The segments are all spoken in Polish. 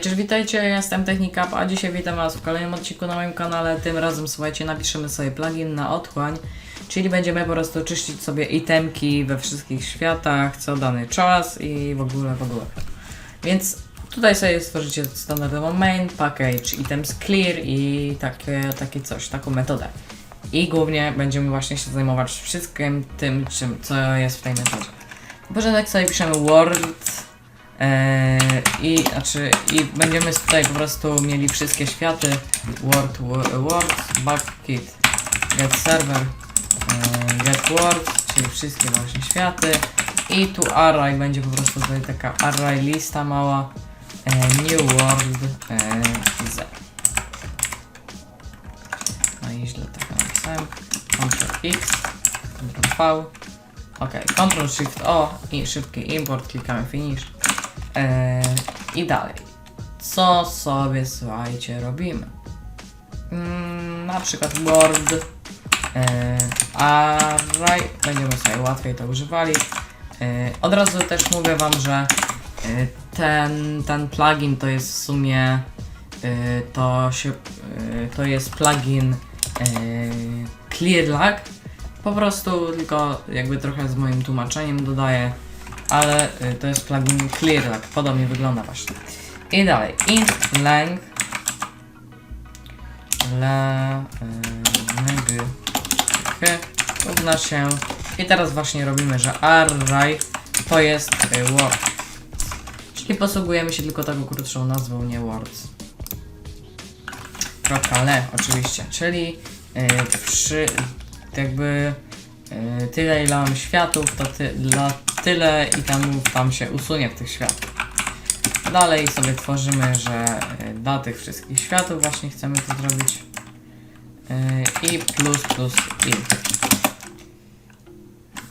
Cześć, witajcie, ja jestem Technikap, a dzisiaj witam Was w kolejnym odcinku na moim kanale. Tym razem, słuchajcie, napiszemy sobie plugin na otchłań, czyli będziemy po prostu czyścić sobie itemki we wszystkich światach, co dany czas i w ogóle, w ogóle. Więc tutaj sobie stworzycie standardowo main, package, items clear i takie, takie coś, taką metodę. I głównie będziemy właśnie się zajmować wszystkim tym, czym, co jest w tej metodzie. Na początek sobie piszemy word, I znaczy i będziemy tutaj po prostu mieli wszystkie światy. Word, wo- Word, Bucket, Get Server, eee, Get Word, czyli wszystkie właśnie światy. I tu array będzie po prostu tutaj taka array lista mała. Eee, New World Z. No i źle tak napisałem. Ctrl X, Ctrl V. Ok, Ctrl Shift O i szybki import, klikamy Finish Eee, I dalej. Co sobie, słuchajcie, robimy? Mm, na przykład Word, eee, Array, będziemy sobie łatwiej to używali. Eee, od razu też mówię Wam, że eee, ten, ten plugin to jest w sumie eee, to się, eee, to jest plugin ClearLag. Po prostu tylko jakby trochę z moim tłumaczeniem dodaję ale y, to jest plugin ClearLag, podobnie wygląda właśnie. I dalej, int length le y, równa się i teraz właśnie robimy, że array to jest y, word. Czyli posługujemy się tylko taką krótszą nazwą, nie words. Kropka le oczywiście, czyli y, przy jakby tyle ile mam światów, to ty, dla tyle i tam, tam się usunie tych światach. Dalej sobie tworzymy, że y, dla tych wszystkich światów właśnie chcemy to zrobić. Y, I plus plus i.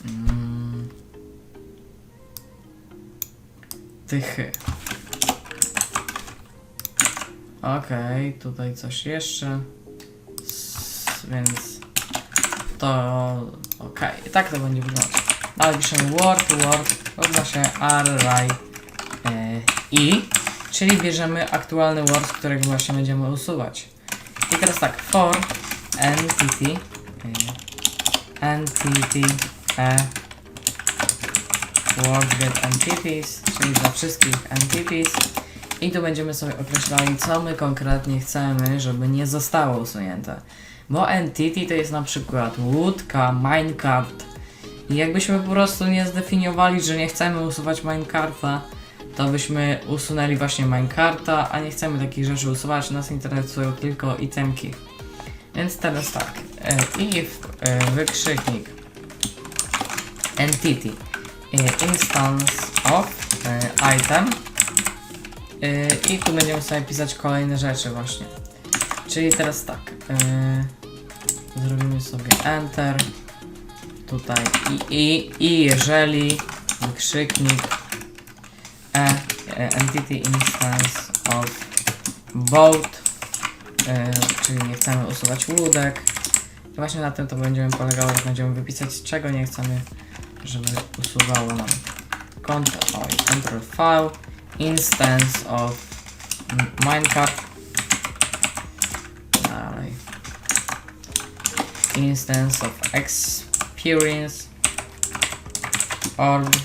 Mm. Tychy. Okej, tutaj coś jeszcze. S- więc to okej, tak to będzie wyglądać. Dalej piszemy word, word, równa się array e, i, czyli bierzemy aktualny word, którego właśnie będziemy usuwać. I teraz tak, for entity e, entity e, word get entities, czyli dla wszystkich entities i tu będziemy sobie określali, co my konkretnie chcemy, żeby nie zostało usunięte. Bo entity to jest na przykład łódka, minecart, i jakbyśmy po prostu nie zdefiniowali, że nie chcemy usuwać minecarta, to byśmy usunęli właśnie minecarta, a nie chcemy takich rzeczy usuwać, nas interesują tylko itemki. Więc teraz tak, e, if e, wykrzyknik entity e, instance of item i tu będziemy sobie pisać kolejne rzeczy właśnie. Czyli teraz tak, zrobimy sobie enter tutaj. I, i, i jeżeli wykrzyknik e, e, entity instance of boat e, czyli nie chcemy usuwać łódek i właśnie na tym to będziemy polegało, że będziemy wypisać czego nie chcemy żeby usuwało nam Ctrl, oj, V instance of m- minecart dalej. Instance of experience orb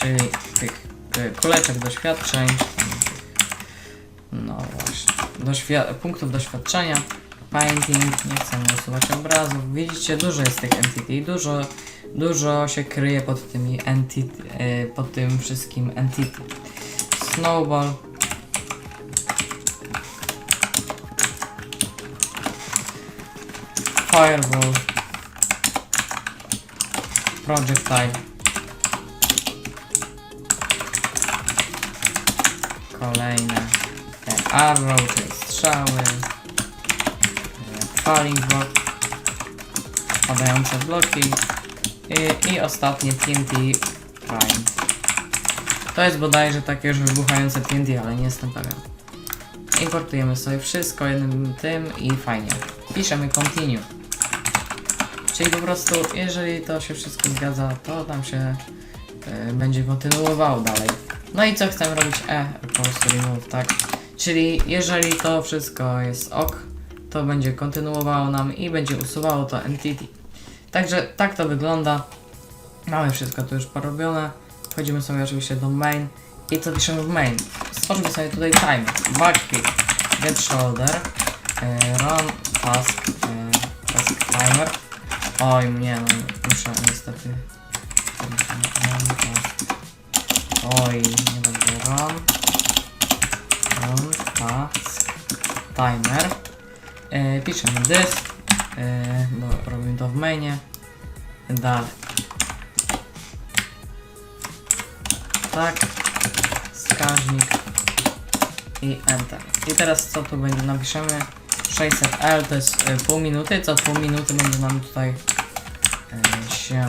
czyli tych y, kuleczek doświadczeń. No właśnie Doświ- punktów doświadczenia painting, nie chcemy usuwać obrazów. Widzicie dużo jest tych entity dużo dużo się kryje pod tymi entity y, pod tym wszystkim entity. Snowball Fireball Projectile Kolejne. E, Arrow, czyli strzały. Block. Padające bloki. I, I ostatnie TNT Prime. To jest bodajże takie już wybuchające TNT, ale nie jestem pewien. Importujemy sobie wszystko jednym tym i fajnie. Piszemy continue. Czyli po prostu, jeżeli to się wszystko zgadza, to nam się y, będzie kontynuowało dalej. No i co chcemy robić? E, po prostu remove, tak? Czyli jeżeli to wszystko jest ok, to będzie kontynuowało nam i będzie usuwało to entity. Także tak to wygląda. Mamy wszystko tu już porobione. Wchodzimy sobie oczywiście do main i co piszemy w main? Stworzymy sobie tutaj time, backpick, get shoulder, e, run task, e, task timer. Oj, nie, no, muszę niestety. Oj, nie. Run task timer. E, piszemy this, e, bo robimy to w mainie. Dalej. Tak. Wskaźnik. I Enter. I teraz co tu będzie? Napiszemy 600L, to jest e, pół minuty. Co pół minuty będzie nam tutaj się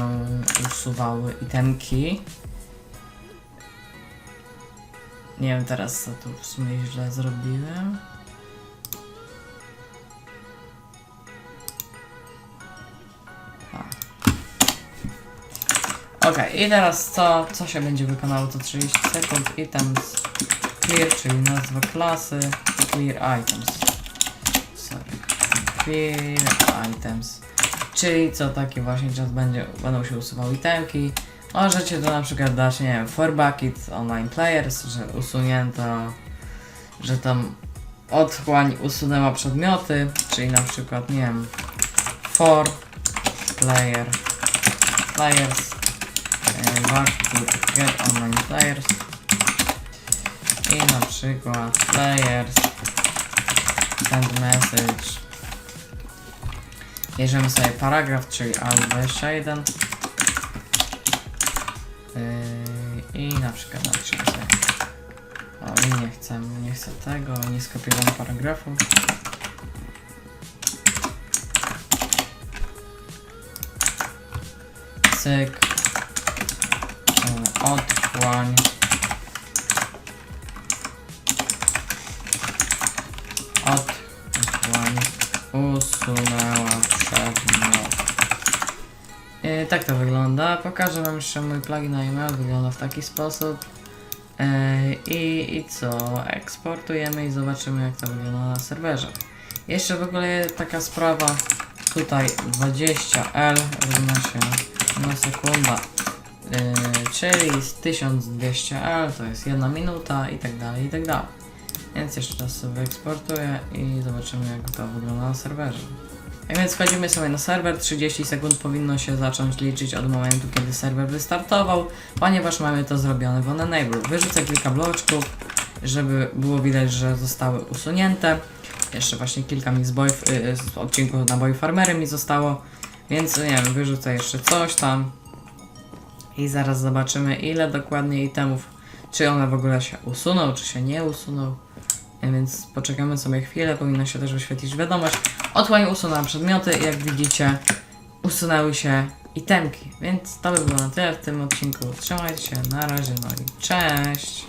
usuwały itemki. Nie wiem teraz co tu w sumie źle zrobiłem. Ok, i teraz co, co się będzie wykonało? To 30 sekund items clear, czyli nazwa klasy clear items. Sorry. Clear items. Czyli co taki właśnie czas będzie, będą się usuwały itemki. Możecie to na przykład dać, nie wiem, for bucket online players, że usunięto, że tam otchłań usunęła przedmioty, czyli na przykład, nie wiem, for player players bucket get online players i na przykład players send message bierzemy sobie paragraf, czyli alt21 yy, i na przykład sobie o nie chcę, nie chcę tego, nie skopiowałem paragrafu. Cyk. Otchłań otchłań usunęła przedmiot e, tak to wygląda. Pokażę wam jeszcze mój plugin na e-mail wygląda w taki sposób. I, i co? Eksportujemy i zobaczymy jak to wygląda na serwerze. Jeszcze w ogóle taka sprawa tutaj 20L równa się na sekunda czyli z 1200L to jest jedna minuta i tak dalej i tak dalej. Więc jeszcze raz sobie eksportuję i zobaczymy jak to wygląda na serwerze a więc wchodzimy sobie na serwer, 30 sekund powinno się zacząć liczyć od momentu, kiedy serwer wystartował, ponieważ mamy to zrobione w OnEnable. Wyrzucę kilka bloczków, żeby było widać, że zostały usunięte. Jeszcze właśnie kilka mi z, boy, y, z odcinków na Boy Farmery mi zostało, więc nie wiem, wyrzucę jeszcze coś tam i zaraz zobaczymy ile dokładnie itemów, czy one w ogóle się usuną, czy się nie usuną. Więc poczekamy sobie chwilę, powinno się też wyświetlić wiadomość. Otchłań usunęła przedmioty i jak widzicie usunęły się itemki. Więc to by było na tyle w tym odcinku. Trzymajcie się, na razie, no i cześć!